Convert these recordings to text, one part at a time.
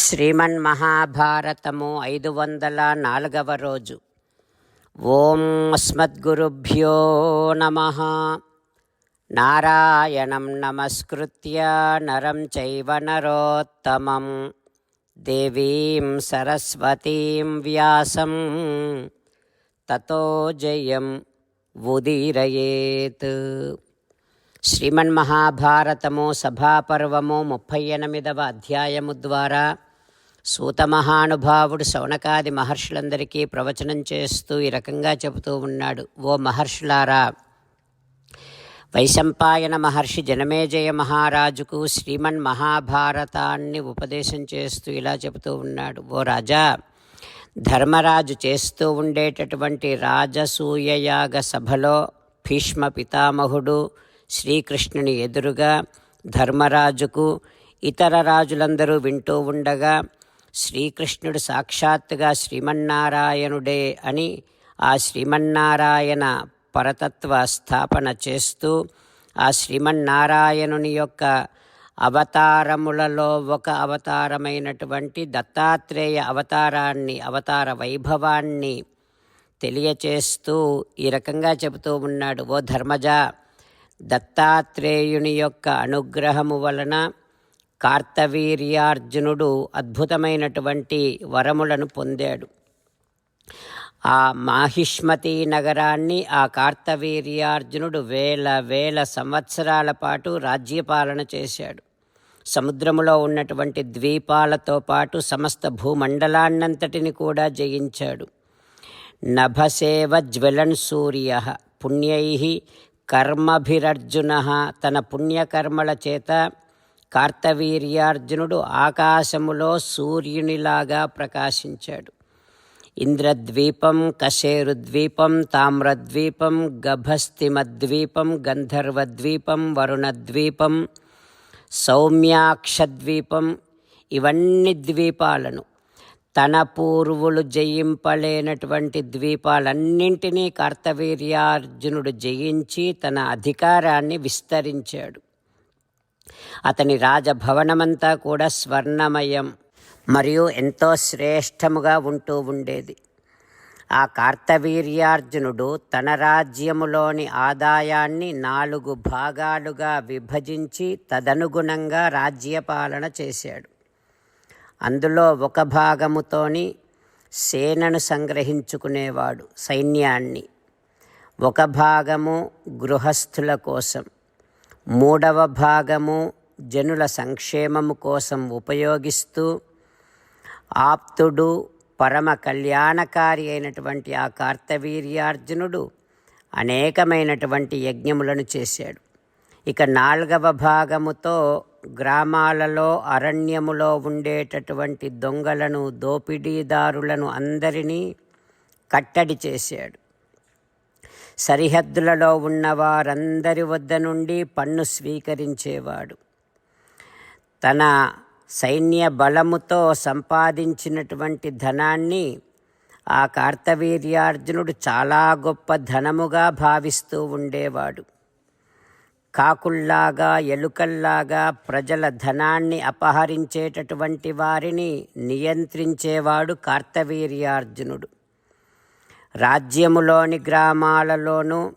శ్రీమన్మహాభారతము ఐదు వందల నాలుగవ రోజు. ఓం అస్మద్గురుభ్యో నమ. నారాయణం నమస్కృత్య నరం చైవ నరోత్తమం. దేవీం సరస్వతీం వ్యాసం. తతో జయం ఉదీరయేత్. శ్రీమన్మహాభారతము సభాపర్వము ముప్పై ఎనిమిదవ అధ్యాయము ద్వారా సూత మహానుభావుడు శౌనకాది మహర్షులందరికీ ప్రవచనం చేస్తూ ఈ రకంగా చెబుతూ ఉన్నాడు. ఓ మహర్షులారా వైశంపాయన మహర్షి జనమేజయ మహారాజుకు శ్రీమన్ మహాభారతాన్ని ఉపదేశం చేస్తూ ఇలా చెబుతూ ఉన్నాడు. ఓ రాజా ధర్మరాజు చేస్తూ ఉండేటటువంటి రాజసూయయాగ సభలో భీష్మ పితామహుడు శ్రీకృష్ణుని ఎదురుగా ధర్మరాజుకు ఇతర రాజులందరూ వింటూ ఉండగా శ్రీకృష్ణుడు సాక్షాత్తుగా శ్రీమన్నారాయణుడే అని ఆ శ్రీమన్నారాయణ పరతత్వ స్థాపన చేస్తూ ఆ శ్రీమన్నారాయణుని యొక్క అవతారములలో ఒక అవతారమైనటువంటి దత్తాత్రేయ అవతారాన్ని అవతార వైభవాన్ని తెలియచేస్తూ ఈ రకంగా చెబుతూ ఉన్నాడు. ఓ ధర్మజ దత్తాత్రేయుని యొక్క అనుగ్రహము వలన కార్తవీర్యార్జునుడు అద్భుతమైనటువంటి వరములను పొందాడు. ఆ మాహిష్మతి నగరాన్ని ఆ కార్తవీర్యార్జునుడు వేల వేల సంవత్సరాల పాటు రాజ్యపాలన చేశాడు. సముద్రములో ఉన్నటువంటి ద్వీపాలతో పాటు సమస్త భూమండలాన్నంతటిని కూడా జయించాడు. నభసేవ జ్వలన్ సూర్య పుణ్యై కర్మభిరర్జున తన పుణ్యకర్మల చేత కార్తవీర్యార్జునుడు ఆకాశములో సూర్యునిలాగా ప్రకాశించాడు. ఇంద్రద్వీపం కశేరుద్వీపం తామ్రద్వీపం గభస్తిమద్వీపం గంధర్వద్వీపం వరుణద్వీపం సౌమ్యాక్షద్వీపం ఇవన్నీ ద్వీపాలను. తన పూర్వులు జయింపలేనటువంటి ద్వీపాలన్నింటినీ కార్తవీర్యార్జునుడు జయించి తన అధికారాన్ని విస్తరించాడు. అతని రాజభవనమంతా కూడా స్వర్ణమయం మరియు ఎంతో శ్రేష్టముగా ఉంటూ ఉండేది. ఆ కార్తవీర్యార్జునుడు తన రాజ్యములోని ఆదాయాన్ని నాలుగు భాగాలుగా విభజించి తదనుగుణంగా రాజ్యపాలన చేశాడు. అందులో ఒక భాగముతోని సేనను సంగ్రహించుకునేవాడు సైన్యాన్ని. ఒక భాగము గృహస్థుల కోసం. మూడవ భాగము జనుల సంక్షేమము కోసం ఉపయోగిస్తూ ఆప్తుడు పరమ కళ్యాణకారి అయినటువంటి ఆ కార్తవీర్యార్జునుడు అనేకమైనటువంటి యజ్ఞములను చేశాడు. ఇక నాలుగవ భాగముతో గ్రామాలలో అరణ్యములో ఉండేటటువంటి దొంగలను దోపిడీదారులను అందరినీ కట్టడి చేశాడు. సరిహద్దులలో ఉన్న వారందరి వద్ద నుండి పన్ను స్వీకరించేవాడు. తన సైన్య బలముతో సంపాదించినటువంటి ధనాన్ని ఆ కార్తవీర్యార్జునుడు చాలా గొప్ప ధనముగా భావిస్తూ ఉండేవాడు. కాకుల్లాగా ఎలుకల్లాగా ప్రజల ధనాన్ని అపహరించేటటువంటి వారిని నియంత్రించేవాడు కార్తవీర్యార్జునుడు. రాజ్యములోని గ్రామాలలోనూ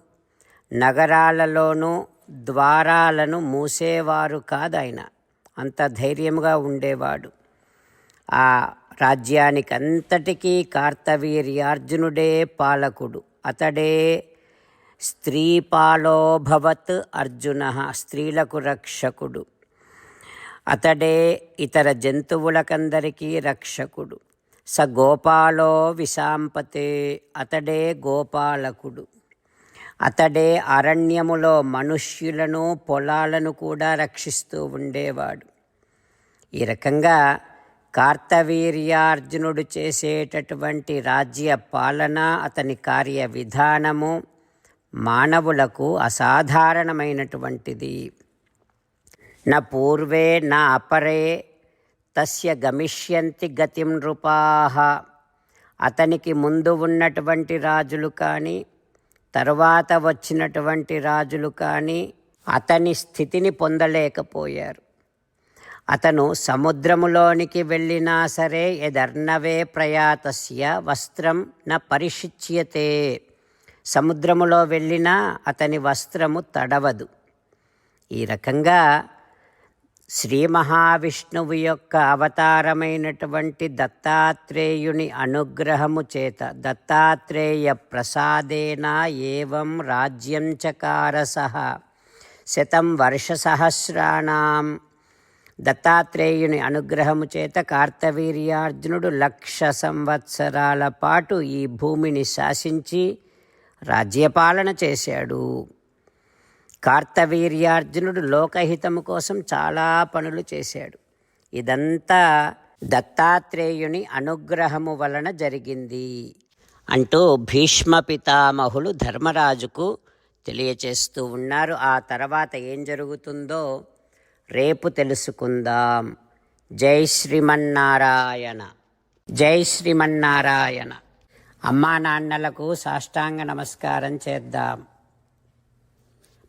నగరాలలోనూ ద్వారాలను మూసేవారు కాదు ఆయన అంత ధైర్యముగా ఉండేవాడు. ఆ రాజ్యానికి అంతటికీ కార్తవీర్యార్జునుడే పాలకుడు. అతడే స్త్రీపాలోభవత్ అర్జున స్త్రీలకు రక్షకుడు. అతడే ఇతర జంతువులకందరికీ రక్షకుడు. స గోపాలో విశాంపతే అతడే గోపాలకుడు. అతడే అరణ్యములో మనుష్యులను పొలాలను కూడా రక్షిస్తూ ఉండేవాడు. ఈ రకంగా కార్తవీర్యార్జునుడు చేసేటటువంటి రాజ్య పాలన అతని కార్య విధానము మానవులకు అసాధారణమైనటువంటిది. నా పూర్వే నా అపరే తస్య గమిష్యంతి గతిం నృపాహ అతనికి ముందు ఉన్నటువంటి రాజులు కానీ తరువాత వచ్చినటువంటి రాజులు కానీ అతని స్థితిని పొందలేకపోయారు. అతను సముద్రములోనికి వెళ్ళినా సరే ఎదర్నవే ప్రయాతస్య వస్త్రం న పరిశిచ్యతే. సముద్రములో వెళ్ళినా అతని వస్త్రము తడవదు. ఈ రకంగా శ్రీ మహావిష్ణువు యొక్క అవతారమైనటువంటి దత్తాత్రేయుని అనుగ్రహము చేత దత్తాత్రేయ ప్రసాదేన ఏవం రాజ్యం చకారస శతం వర్షసహస్రాణం దత్తాత్రేయుని అనుగ్రహము చేత కార్తవీర్యార్జునుడు లక్ష సంవత్సరాల పాటు ఈ భూమిని శాసించి రాజ్యపాలన చేశాడు. కార్తవీర్యార్జునుడు లోకహితము కోసం చాలా పనులు చేశాడు. ఇదంతా దత్తాత్రేయుని అనుగ్రహము వలన జరిగింది అంటూ భీష్మ పితామహులు ధర్మరాజుకు తెలియచేస్తూ ఉన్నారు. ఆ తర్వాత ఏం జరుగుతుందో రేపు తెలుసుకుందాం. జై శ్రీమన్నారాయణ. జై శ్రీమన్నారాయణ. అమ్మా నాన్నలకు సాష్టాంగ నమస్కారం చేద్దాం.